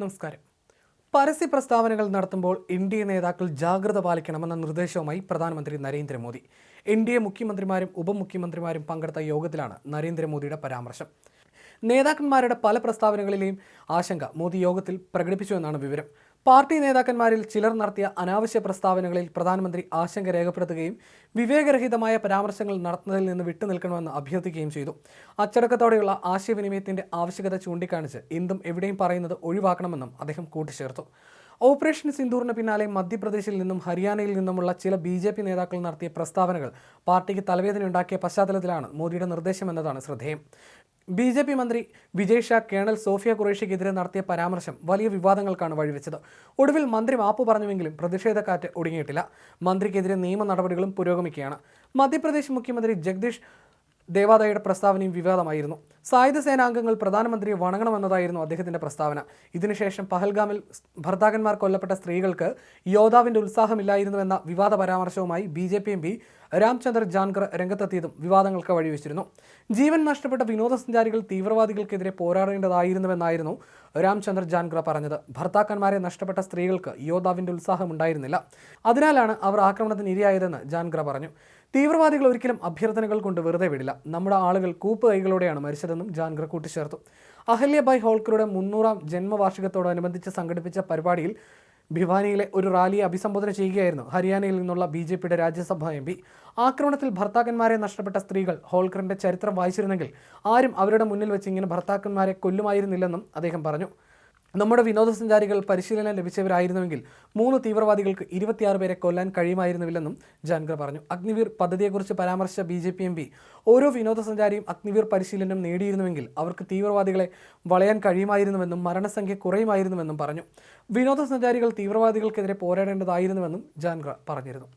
നമസ്കാരം. പരസ്യ പ്രസ്താവനകൾ നടത്തുമ്പോൾ എൻ നേതാക്കൾ ജാഗ്രത പാലിക്കണമെന്ന നിർദ്ദേശവുമായി പ്രധാനമന്ത്രി നരേന്ദ്രമോദി. എൻ ഡി എ മുഖ്യമന്ത്രിമാരും ഉപമുഖ്യമന്ത്രിമാരും പങ്കെടുത്ത യോഗത്തിലാണ് നരേന്ദ്രമോദിയുടെ പരാമർശം. നേതാക്കന്മാരുടെ പല പ്രസ്താവനകളിലെയും ആശങ്ക മോദി യോഗത്തിൽ പ്രകടിപ്പിച്ചു എന്നാണ് വിവരം. പാർട്ടി നേതാക്കന്മാരിൽ ചിലർ നടത്തിയ അനാവശ്യ പ്രസ്താവനകളിൽ പ്രധാനമന്ത്രി ആശങ്ക രേഖപ്പെടുത്തുകയും വിവേകരഹിതമായ പരാമർശങ്ങൾ നടത്തുന്നതിൽ നിന്ന് വിട്ടുനിൽക്കണമെന്ന് അഭ്യർത്ഥിക്കുകയും ചെയ്തു. അച്ചടക്കത്തോടെയുള്ള ആശയവിനിമയത്തിന്റെ ആവശ്യകത ചൂണ്ടിക്കാണിച്ച് എന്തും എവിടെയും പറയുന്നത് ഒഴിവാക്കണമെന്നും അദ്ദേഹം കൂട്ടിച്ചേർത്തു. ഓപ്പറേഷൻ സിന്ദൂറിന് പിന്നാലെ മധ്യപ്രദേശിൽ നിന്നും ഹരിയാനയിൽ നിന്നുമുള്ള ചില ബി ജെ പി നേതാക്കൾ നടത്തിയ പ്രസ്താവനകൾ പാർട്ടിക്ക് തലവേദനയുണ്ടാക്കിയ പശ്ചാത്തലത്തിലാണ് മോദിയുടെ നിർദ്ദേശമെന്നതാണ് ശ്രദ്ധേയം. ബി ജെ പി മന്ത്രി വിജയ് ഷാ കേണൽ സോഫിയ ഖുറേഷിക്കെതിരെ നടത്തിയ പരാമർശം വലിയ വിവാദങ്ങൾക്കാണ് വഴിവെച്ചത്. ഒടുവിൽ മന്ത്രി മാപ്പ് പറഞ്ഞുവെങ്കിലും പ്രതിഷേധക്കാറ്റ് ഒടുങ്ങിയിട്ടില്ല. മന്ത്രിക്കെതിരെ നിയമ നടപടികളും പുരോഗമിക്കുകയാണ്. മധ്യപ്രദേശ് മുഖ്യമന്ത്രി ജഗദീഷ് ദേവാദയുടെ പ്രസ്താവനയും വിവാദമായിരുന്നു. സായുധ സേനാംഗങ്ങൾ പ്രധാനമന്ത്രിയെ വണങ്ങണമെന്നതായിരുന്നു അദ്ദേഹത്തിന്റെ പ്രസ്താവന. ഇതിനുശേഷം പഹൽഗാമിൽ ഭർത്താക്കന്മാർ കൊല്ലപ്പെട്ട സ്ത്രീകൾക്ക് യോദ്ധാവിന്റെ ഉത്സാഹമില്ലായിരുന്നുവെന്ന വിവാദ പരാമർശവുമായി B J P M P Ramchandra Jangra രംഗത്തെത്തിയതും വിവാദങ്ങൾക്ക് വഴിവെച്ചിരുന്നു. ജീവൻ നഷ്ടപ്പെട്ട വിനോദസഞ്ചാരികൾ തീവ്രവാദികൾക്കെതിരെ പോരാടേണ്ടതായിരുന്നുവെന്നായിരുന്നു രാംചന്ദ്ര ജാൻഗ്ര പറഞ്ഞത് ഭർത്താക്കന്മാരെ നഷ്ടപ്പെട്ട സ്ത്രീകൾക്ക് യോദ്ധാവിന്റെ ഉത്സാഹം ഉണ്ടായിരുന്നില്ല അതിനാലാണ് അവർ ആക്രമണത്തിന് ഇരയായതെന്ന് ജാൻഗ്ര പറഞ്ഞു. തീവ്രവാദികൾ ഒരിക്കലും അഭ്യർത്ഥനകൾ കൊണ്ട് വെറുതെ വിടില്ല. നമ്മുടെ ആളുകൾ കൂപ്പ് കൈകളോടെയാണ് മരിച്ചതെന്നും ജാൻഗ്ര കൂട്ടിച്ചേർത്തു. അഹല്യബായ് ഹോൾക്കറുടെ മുന്നൂറാം ജന്മവാർഷികത്തോടനുബന്ധിച്ച് സംഘടിപ്പിച്ച പരിപാടിയിൽ ഭിവാനിയിലെ ഒരു റാലിയെ അഭിസംബോധന ചെയ്യുകയായിരുന്നു ഹരിയാനയിൽ നിന്നുള്ള ബി ജെ പിയുടെ രാജ്യസഭാ എം പി. ആക്രമണത്തിൽ ഭർത്താക്കന്മാരെ നഷ്ടപ്പെട്ട സ്ത്രീകൾ ഹോൾക്കറിന്റെ ചരിത്രം വായിച്ചിരുന്നെങ്കിൽ ആരും അവരുടെ മുന്നിൽ വെച്ച് ഇങ്ങനെ ഭർത്താക്കന്മാരെ കൊല്ലുമായിരുന്നില്ലെന്നും അദ്ദേഹം പറഞ്ഞു. നമ്മുടെ വിനോദസഞ്ചാരികൾ പരിശീലനം ലഭിച്ചവരായിരുന്നുവെങ്കിൽ മൂന്ന് തീവ്രവാദികൾക്ക് ഇരുപത്തിയാറ് പേരെ കൊല്ലാൻ കഴിയുമായിരുന്നില്ലെന്നും ജാൻഗ്ര പറഞ്ഞു. അഗ്നിവീർ പദ്ധതിയെക്കുറിച്ച് പരാമർശിച്ച B J P M P ഓരോ വിനോദസഞ്ചാരിയും അഗ്നിവീർ പരിശീലനം നേടിയിരുന്നുവെങ്കിൽ അവർക്ക് തീവ്രവാദികളെ വളയാൻ കഴിയുമായിരുന്നുവെന്നും മരണസംഖ്യ കുറയുമായിരുന്നുവെന്നും പറഞ്ഞു. വിനോദസഞ്ചാരികൾ തീവ്രവാദികൾക്കെതിരെ പോരാടേണ്ടതായിരുന്നുവെന്നും ജാൻഗ്ര പറഞ്ഞിരുന്നു.